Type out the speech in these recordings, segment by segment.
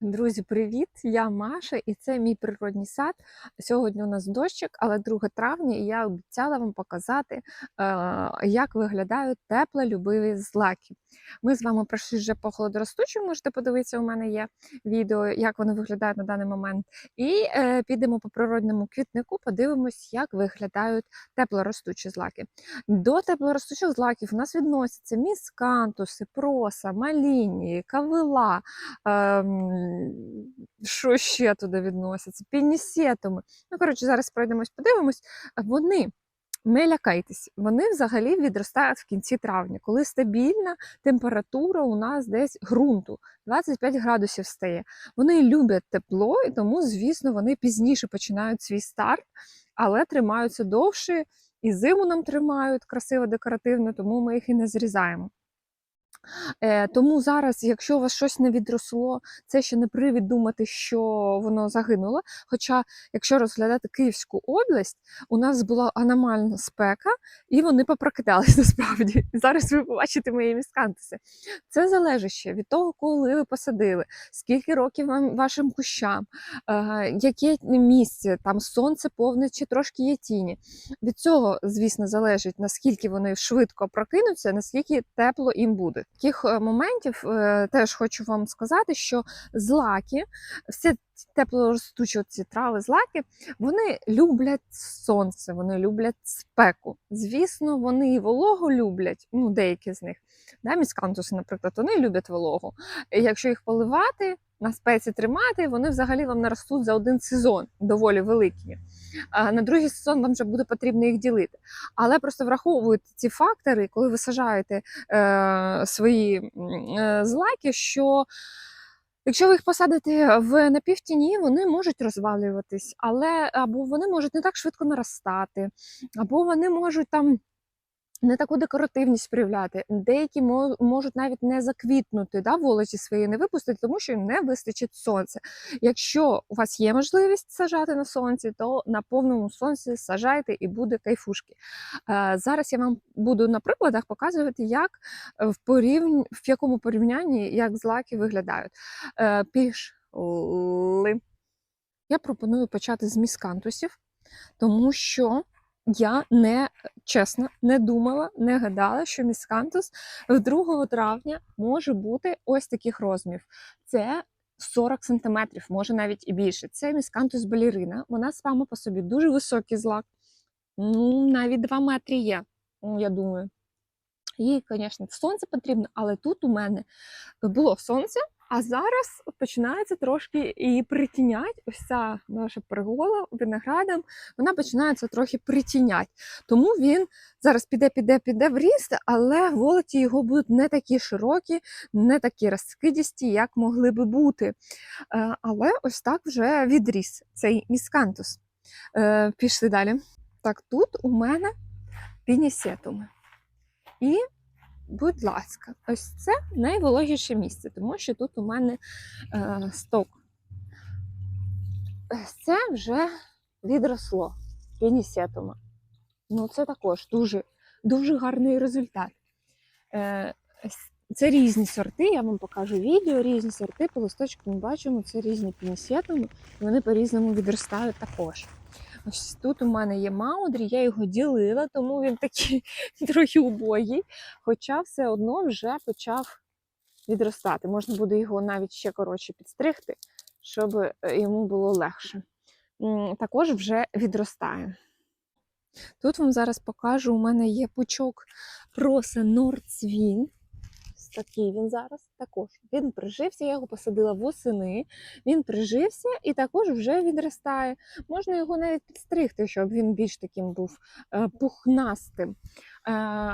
Друзі, привіт! Я Маша, і це мій природній сад. Сьогодні у нас дощик, але 2 травня, і я обіцяла вам показати, е, як виглядають теплолюбиві злаки. Ми з вами пройшли вже по холодоростучу, можете подивитися, у мене є відео, як вони виглядають на даний момент. І е, підемо по природному квітнику, подивимось, як виглядають теплоростучі злаки. До теплоростучих злаків у нас відносяться міскантуси, проса, малінії, кавила. Що ще туди відноситься? Пінісетуми. Ну, коротше, зараз пройдемось, подивимось. Вони. Не лякайтесь, вони взагалі відростають в кінці травня, коли стабільна температура у нас десь ґрунту 25 градусів стає. Вони люблять тепло, і тому, звісно, вони пізніше починають свій старт, але тримаються довше, і зиму нам тримають красиво, декоративно, тому ми їх і не зрізаємо. Е, Тому зараз, якщо у вас щось не відросло, це ще не привід думати, що воно загинуло. Хоча, якщо розглядати Київську область, у нас була аномальна спека, і вони попрокидались насправді. Зараз ви побачите мої міскантуси. Це залежить ще від того, коли ви посадили, скільки років вам вашим кущам, е, яке місце, там сонце повне чи трошки є тіні. Від цього, звісно, залежить наскільки вони швидко прокинуться, наскільки тепло їм буде. Таких е, моментів е, теж хочу вам сказати, що злаки, все теплоростучі ці трави, злаки, вони люблять сонце, вони люблять спеку. Звісно, вони і вологу люблять, ну деякі з них. Да, міскантуси, наприклад, вони люблять вологу. І Якщо їх поливати, на спеці тримати, вони взагалі вам наростуть за один сезон, доволі великі. На другий сезон вам вже буде потрібно їх ділити. Але просто враховуйте ці фактори, коли ви сажаєте е, свої е, злаки, що якщо ви їх посадите в напівтіні, вони можуть розвалюватись, але або вони можуть не так швидко наростати, або вони можуть там. Не таку декоративність проявляти. Деякі можуть навіть не заквітнути, да, волочі свої не випустити, тому що їм не вистачить сонця. Якщо у вас є можливість сажати на сонці, то на повному сонці сажайте і буде кайфушки. Зараз я вам буду на прикладах показувати, як в порівнь... в якому порівнянні як злаки виглядають. Е, пішли. Я пропоную почати з міскантусів, тому що я не чесно не думала, не гадала, що міскантус 2 травня може бути ось таких розмірів. Це 40 см, може навіть і більше. Це міскантус балерина. Вона сама по собі дуже високий злак. Ну, навіть 2 метри є, я думаю. Їй, звісно, сонце потрібно, але тут у мене було сонце. А зараз починається трошки і притінять. Ось ця наша пергола виноградом, вона починається трохи притінять. Тому він зараз піде, піде, піде в ріст, але волоті його будуть не такі широкі, не такі розкидісті, як могли би бути. Е, але ось так вже відріс цей міскантус. Е, пішли далі. Так, тут у мене пінісетуми. І будь ласка, ось це найвологіше місце, тому що тут у мене е, сток. Це вже відросло пінісетума. Ну, це також дуже дуже гарний результат. Е, Це різні сорти, я вам покажу відео, різні сорти, по листочку ми бачимо, це різні пінісетуми, вони по-різному відростають також. Ось тут у мене є маудрі, я його ділила, тому він такий трохи убогий. Хоча все одно вже почав відростати. Можна буде його навіть ще коротше підстригти, щоб е, йому було легше. Також вже відростає. Тут вам зараз покажу: у мене є пучок проса Нордсвін такий він зараз також. Він прижився, я його посадила восени, він прижився і також вже відростає. Можна його навіть підстригти, щоб він більш таким був е, пухнастим. Е,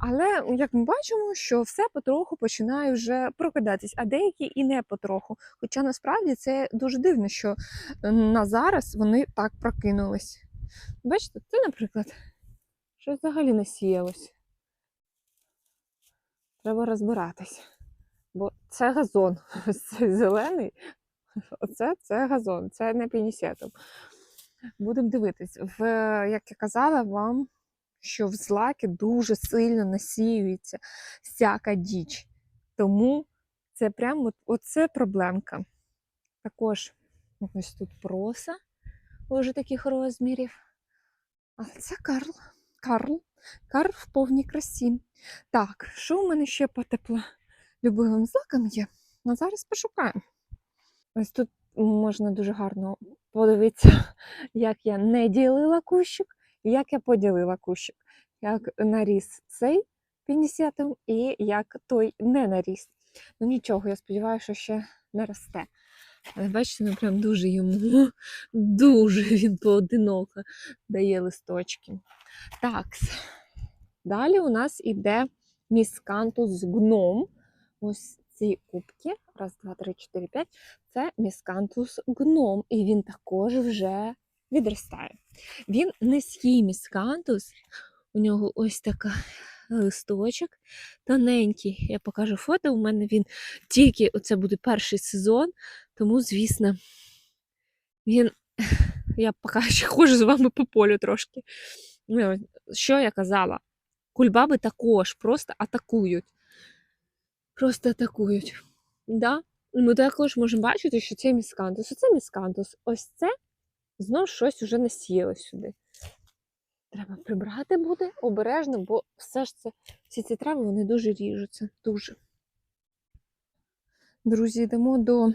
але як ми бачимо, що все потроху починає вже прокидатись, а деякі і не потроху. Хоча насправді це дуже дивно, що е, на зараз вони так прокинулись. Бачите, це, наприклад, щось взагалі не сіялось. Треба розбиратись. Бо це газон. Цей зелений. Оце це газон, це не пінісетом. Будемо дивитись. В, Як я казала вам, що в злаки дуже сильно насіюється всяка діч. Тому це прямо оце проблемка. Також ось тут проса уже таких розмірів. А це Карл. Карл. Карл в повній красі. Так, що у мене ще по теплолюбивим злакам є? Ну, зараз пошукаємо. Ось тут можна дуже гарно подивитися, як я не ділила кущик, як я поділила кущик. Як наріс цей пінісетом і як той не наріс. Ну нічого, я сподіваюся, що ще не росте. Але бачите, ну прям дуже йому, дуже він поодиноко дає листочки. Так, далі у нас іде міскантус гном. Ось ці кубки. Раз, два, три, чотири, п'ять. Це міскантус гном. І він також вже відростає. Він низький міскантус. У нього ось така листочок тоненький. Я покажу фото. У мене він тільки оце буде перший сезон, тому, звісно, він. Я поки ще ходжу з вами по полю трошки. Ну, Що я казала? Кульбаби також просто атакують. Просто атакують. Да? Ми також можемо бачити, що це міскантус. Оце міскантус. Ось це знов щось уже насіяло сюди. Треба прибрати буде обережно, бо все ж це, всі ці трави вони дуже ріжуться. Дуже. Друзі, йдемо до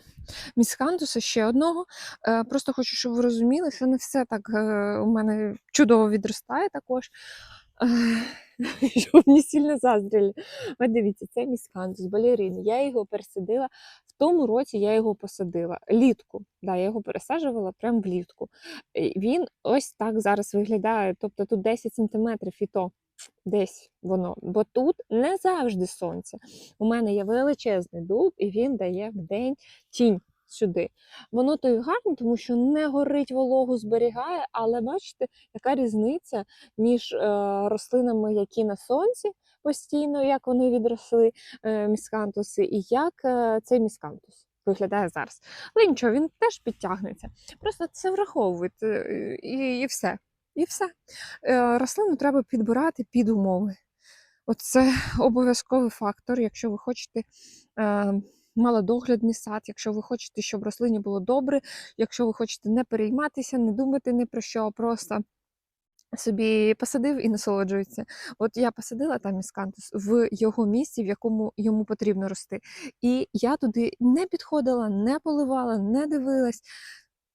міскантуса ще одного. Е, Просто хочу, щоб ви розуміли, що не все так е, у мене чудово відростає також. Щоб не сильно заздріли. От дивіться, це міскантус, балерини. Я його пересадила. В тому році я його посадила літку. Да, я його пересаджувала прямо влітку. Він ось так зараз виглядає. Тобто тут 10 сантиметрів і то десь воно. Бо тут не завжди сонце. У мене є величезний дуб, і він дає в день тінь сюди. Воно то й гарно, тому що не горить вологу, зберігає, але бачите, яка різниця між е, рослинами, які на сонці постійно, як вони відросли, е, міскантуси, і як е, цей міскантус. Виглядає зараз. Але нічого, він теж підтягнеться. Просто це враховуйте і, і все. І все. Рослину треба підбирати під умови. Оце обов'язковий фактор, якщо ви хочете малодоглядний сад, якщо ви хочете, щоб рослині було добре, якщо ви хочете не перейматися, не думати ні про що, просто собі посадив і насолоджується. От я посадила там міскантус в його місці, в якому йому потрібно рости. І я туди не підходила, не поливала, не дивилась.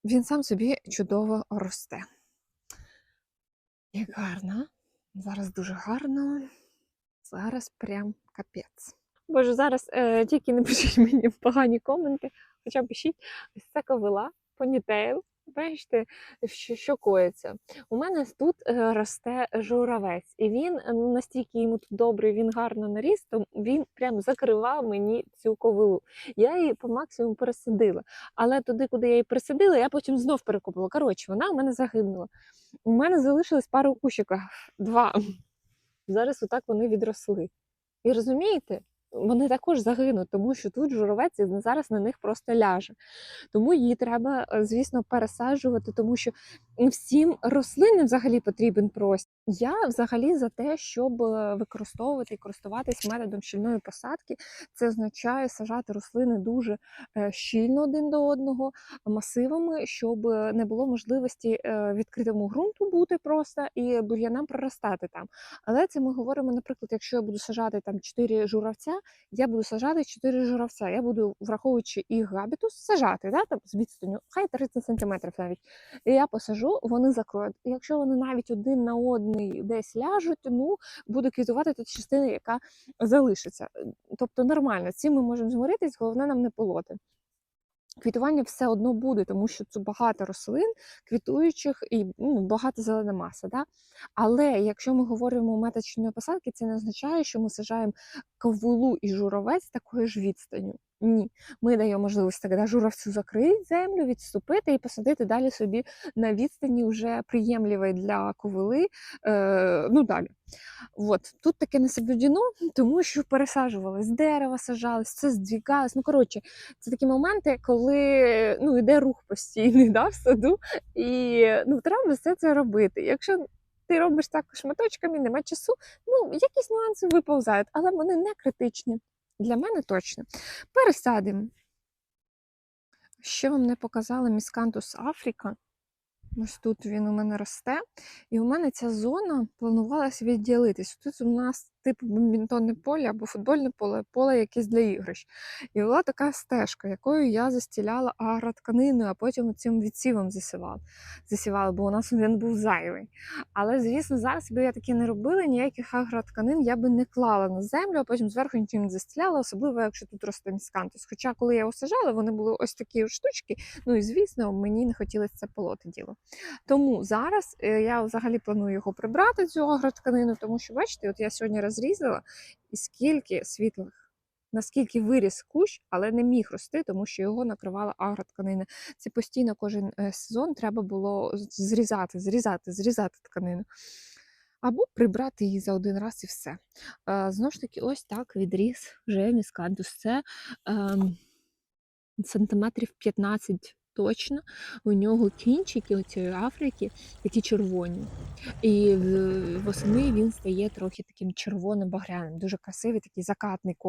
Він сам собі чудово росте. Як гарно. Зараз дуже гарно. Зараз прям капець. Боже, зараз е, тільки не пишіть мені погані коменти, хоча пишіть ось це ковила, понітейл. Бачите, що, що коїться. У мене тут е, росте журавець, і він настільки йому тут добрий, він гарно наріс, то він прям закривав мені цю ковилу. Я її по максимуму пересадила. Але туди, куди я її пересадила, я потім знов перекопала. Коротше, вона у мене загинула. У мене залишилось пару кущиків, два. Зараз отак вони відросли. І розумієте? Вони також загинуть, тому що тут журавець зараз на них просто ляже. Тому її треба, е, звісно, пересаджувати, тому що всім рослинам взагалі потрібен простір. Я взагалі за те, щоб е, використовувати і користуватись методом щільної посадки. Це означає сажати рослини дуже е, щільно один до одного, масивами, щоб не було можливості відкритому ґрунту бути просто і бур'янам проростати там. Але це ми говоримо, наприклад, якщо я буду сажати там 4 журавця, я буду сажати 4 журавця. Я буду, враховуючи їх габітус, сажати да, там, з відстаню, хай 30 см навіть. І я посажу, вони закроють. І якщо вони навіть один на одний десь ляжуть, ну буде квітувати та частина, яка залишиться. Тобто нормально, цим ми можемо змиритись, головне нам не полоти. Квітування все одно буде, тому що це багато рослин, квітуючих і ну, багато зелена маса. Да? Але якщо ми говоримо метод щільної посадки, це не означає, що ми сажаємо ковилу і журавець такою ж відстанню. Ні, ми даємо можливість тоді журавцю закрити землю, відступити і посадити далі собі на відстані вже приємлівої для ковили. Е, ну далі. От. Тут таке не соблюдено, тому що пересаджувалось дерева, сажалось, це здвігалось. Ну, коротше, це такі моменти, коли ну, йде рух постійний да, в саду, і ну, треба все це робити. Якщо ти робиш так шматочками, нема часу, ну, якісь нюанси виповзають, але вони не критичні. Для мене точно. Пересадимо Ще вам не показала міскантус Африка. Ось тут він у мене росте. І у мене ця зона планувалася відділитись. Тут у нас типу бадмінтонне поле або футбольне поле, поле якесь для ігрищ. І була така стежка, якою я застіляла агротканиною, а потім цим відсівом засівала. засівала, бо у нас він був зайвий. Але, звісно, зараз би я таке не робила, ніяких агротканин я би не клала на землю, а потім зверху нічим не застіляла, особливо якщо тут росте міскантус. Хоча, коли я його сажала, вони були ось такі штучки. Ну і звісно, мені не хотілося це полоти діло. Тому зараз е, я взагалі планую його прибрати, цю агротканину, тому що, бачите, от я сьогодні розрізала, і скільки світлих, наскільки виріс кущ, але не міг рости, тому що його накривала агротканина. Це постійно кожен е, сезон треба було зрізати, зрізати, зрізати тканину. Або прибрати її за один раз і все. Е, Знову ж таки, ось так відріс вже міскантус. Це ем, сантиметрів 15 точно. У нього кінчики цієї Африки такі червоні. І восени він стає трохи таким червоним багряним. Дуже красивий, такий закатний колір.